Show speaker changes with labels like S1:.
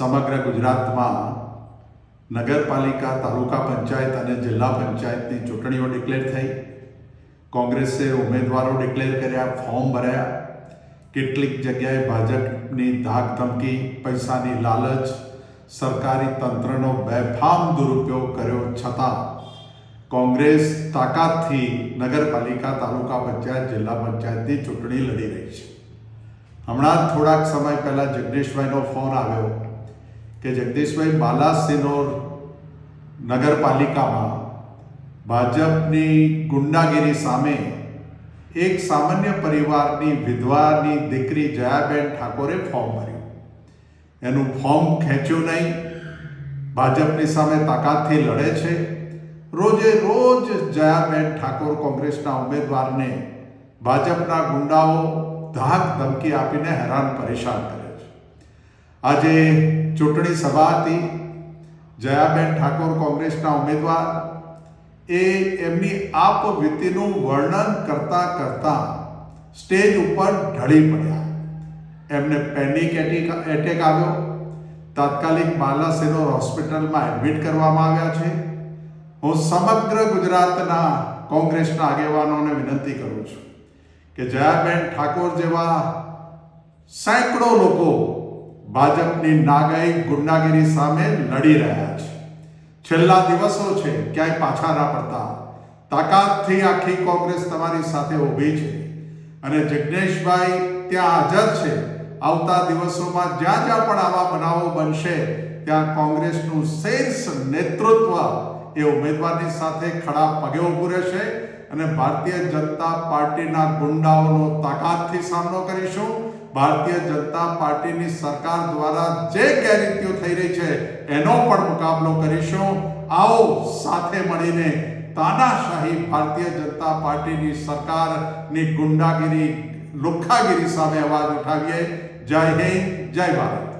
S1: સમગ્ર ગુજરાતમાં નગરપાલિકા, તાલુકા પંચાયત અને જિલ્લા પંચાયતની ચૂંટણીઓ ડિક્લેર થઈ. કોંગ્રેસે ઉમેદવારો ડિક્લેર કર્યા ફોર્મ ભર્યા. કેટલીક જગ્યાએ ભાજપની ધાક ધમકી, પૈસાની લાલચ. સરકારી તંત્રનો બેફામ દુરુપયોગ કર્યો છતાં. કોંગ્રેસ તાકાતથી નગરપાલિકા, તાલુકા પંચાયત, જિલ્લા પંચાયતની ચૂંટણી લડી રહી છે. હમણાં થોડાક સમય પહેલાં જગદીશભાઈનો ફોન આવ્યો. કે જગદીશભાઈ બાલાસિનોર નગરપાલિકામાં ભાજપની ગુંડાગીરી સામે એક સામાન્ય પરિવારની વિધવાની દીકરી જયાબેન ઠાકોરે ફોર્મ ભર્યું. એનું ફોર્મ ખેંચ્યું નહીં. ભાજપની સામે તાકાતથી લડે છે. રોજે રોજ જયાબેન ઠાકોર કોંગ્રેસના ઉમેદવારને ભાજપના ગુંડાઓ ધાક ધમકી આપીને હેરાન પરેશાન કરે આજે ચૂંટણી સભા હતી જયાબેન ઠાકોર કોંગ્રેસના ઉમેદવાર, એ એમની આપ વીતીનું વર્ણન કરતા કરતા સ્ટેજ ઉપર ઢળી પડ્યા. એમને પેનિક એટેક આવ્યો. તાત્કાલિક બાલાસિનોર હોસ્પિટલમાં એડમિટ કરવામાં આવ્યા છે. હું સમગ્ર ગુજરાતના કોંગ્રેસના આગેવાનોને વિનંતી કરું છું કે જયાબેન ઠાકોર જેવા સેંકડો લોકો ભાજપની નાગાઈ ગુંડાગીરી સામે લડી રહ્યા છે. છેલ્લા દિવસો છે, ક્યાંય પાછા ના પડતા. તાકાતથી આખી કોંગ્રેસ તમારી સાથે ઊભી છે. અને જગ્નેશભાઈ ત્યાં હાજર છે. આવતા દિવસોમાં જ્યાં જ્યાં પણ આવા બનાવો બનશે, ત્યાં કોંગ્રેસનું શેષ નેતૃત્વ એ ઉમેદવારની સાથે ખડા પગે ઊભું રહેશે. અને ભારતીય જનતા પાર્ટીના ગુંડાઓનો તાકાતથી સામનો કરીશું. ભારતીય જનતા પાર્ટીની સરકાર દ્વારા જે ગેરરીતિઓ થઈ રહી છે, એનો પણ મુકાબલો કરીશું. આવો સાથે મળીને તાનાશાહી ભારતીય જનતા પાર્ટીની સરકારની ગુંડાગીરી, લુખ્ખાગીરી સામે અવાજ ઉઠાવીએ. જય હિન્દ, જય ભારત.